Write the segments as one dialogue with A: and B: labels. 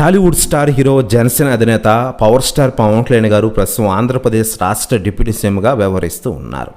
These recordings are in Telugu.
A: టాలీవుడ్ స్టార్ హీరో జనసేన అధినేత పవర్ స్టార్ పవన్ కళ్యాణ్ గారు ప్రస్తుతం ఆంధ్రప్రదేశ్ రాష్ట్ర డిప్యూటీ సీఎంగా వ్యవహరిస్తూ ఉన్నారు.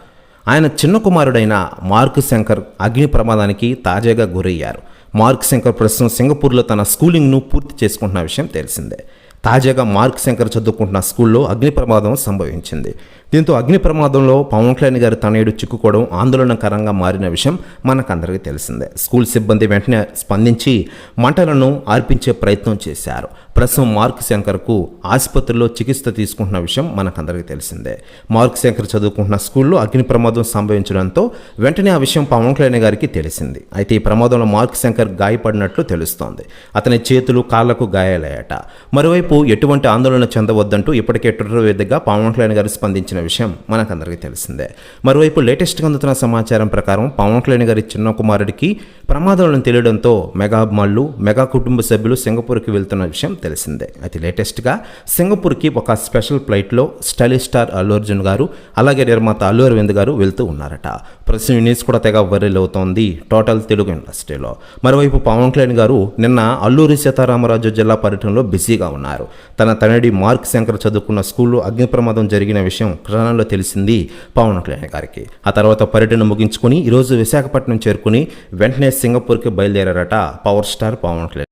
A: ఆయన చిన్న కుమారుడైన మార్క్ శంకర్ అగ్ని ప్రమాదానికి తాజాగా గురయ్యారు. మార్క్ శంకర్ ప్రస్తుతం సింగపూర్లో తన స్కూలింగ్ను పూర్తి చేసుకుంటున్న విషయం తెలిసిందే. తాజాగా మార్క్ శంకర్ చదువుకుంటున్న స్కూల్లో అగ్ని ప్రమాదం సంభవించింది. దీంతో అగ్ని ప్రమాదంలో పవన్ కళ్యాణ్ గారి తనయుడు చిక్కుకోవడం ఆందోళనకరంగా మారిన విషయం మనకందరికీ తెలిసిందే. స్కూల్ సిబ్బంది వెంటనే స్పందించి మంటలను ఆర్పించే ప్రయత్నం చేశారు. ప్రస్తుతం మార్క్ శంకర్కు ఆసుపత్రిలో చికిత్స తీసుకుంటున్న విషయం మనకందరికీ తెలిసిందే. మార్క్ శంకర్ చదువుకుంటున్న స్కూల్లో అగ్ని ప్రమాదం సంభవించడంతో వెంటనే ఆ విషయం పవన్ కళ్యాణ్ గారికి తెలిసింది. అయితే ఈ ప్రమాదంలో మార్క్ శంకర్ గాయపడినట్లు తెలుస్తోంది. అతని చేతులు కాళ్ళకు గాయాలయ్యాట మరోవైపు ఎటువంటి ఆందోళన చెందవద్దంటూ ఇప్పటికే ట్విట్టర్ వేదికగా పవన్ కళ్యాణ్ గారు స్పందించిన విషయం మనకందరికీ తెలిసిందే. మరోవైపు లేటెస్ట్గా అందుతున్న సమాచారం ప్రకారం పవన్ కళ్యాణ్ గారి చిన్న కుమారుడికి ప్రమాదాలను తెలియడంతో మెగా అభిమానులు మెగా కుటుంబ సభ్యులు సింగపూర్కి వెళ్తున్న విషయం తెలిసిందే. అయితే లేటెస్ట్గా సింగపూర్కి ఒక స్పెషల్ ఫ్లైట్లో స్టైలిష్ స్టార్ అల్లు అర్జున్ గారు అలాగే నిర్మాత అల్లు అరవింద్ గారు వెళ్తూ ఉన్నారట. ప్రస్తుతం న్యూస్ కూడా తెగ వైరల్ అవుతోంది. టోటల్ తెలుగు ఇండస్ట్రీలో. మరోవైపు పవన్ కళ్యాణ్ గారు నిన్న అల్లూరి సీతారామరాజు జిల్లా పర్యటనలో బిజీగా ఉన్నారు. తన తనడి మార్క్ శంకర్ చదువుకున్న స్కూల్లో అగ్ని ప్రమాదం జరిగిన విషయం క్షణంలో తెలిసింది పవన్ కళ్యాణ్ గారికి. ఆ తర్వాత పర్యటన ముగించుకుని ఈరోజు విశాఖపట్నం చేరుకుని వెంటనే సింగపూర్కి బయలుదేరారట పవర్ స్టార్ పవన్ కళ్యాణ్.